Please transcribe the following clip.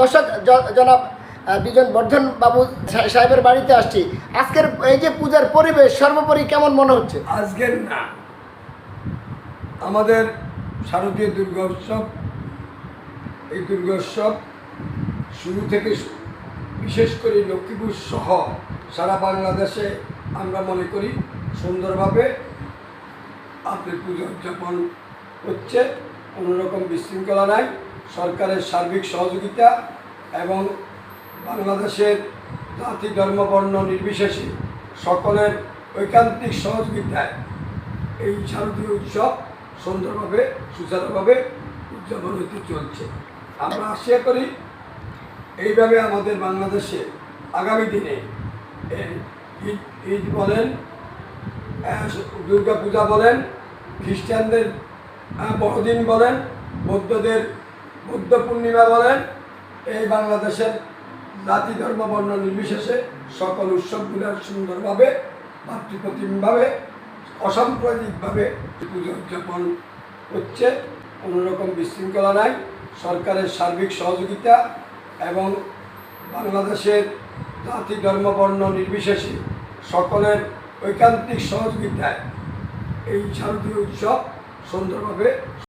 দর্শক জনাব বিজন বর্ধন বাবু সাহেবের বাড়িতে আসছি। আজকের এই যে পূজার পরিবেশ, সর্বোপরি কেমন মনে হচ্ছে? আজকের না। আমাদের শারদীয় দুর্গা উৎসব এই দুর্গা উৎসব শুরু থেকে বিশেষ করে লক্ষ্মীপুর সহ সারা বাংলাদেশে আমরা মনে করি সুন্দরভাবে আপনার পুজো উদযাপন হচ্ছে, কোনো রকম বিশৃঙ্খলা নাই। সরকারের সার্বিক সহযোগিতা এবং বাংলাদেশের জাতি ধর্ম বর্ণ নির্বিশেষে সকলের ঐকান্তিক সহযোগিতায় এই শারদীয় উৎসব সুন্দরভাবে, সুচারুভাবে উদযাপন হতে চলছে। আমরা আশা করি এইভাবে আমাদের বাংলাদেশে আগামী দিনে ঈদ ঈদ বলেন দুর্গা পূজা বলেন, খ্রিস্টানদের বড়দিন বলেন, বৌদ্ধদের বৌদ্ধ পূর্ণিমা বলেন, এই বাংলাদেশের জাতি, ধর্ম, বর্ণ নির্বিশেষে সকল উৎসবগুলো সুন্দরভাবে, মাতৃপ্রতিমভাবে, অসাম্প্রদায়িকভাবে পুজো উদযাপন হচ্ছে। কোনো রকম বিশৃঙ্খলা নাই। সরকারের সার্বিক সহযোগিতা এবং বাংলাদেশের জাতি, ধর্ম, বর্ণ নির্বিশেষে সকলের ঐকান্তিক সহযোগিতায় এই শারদীয় উৎসব সুন্দরভাবে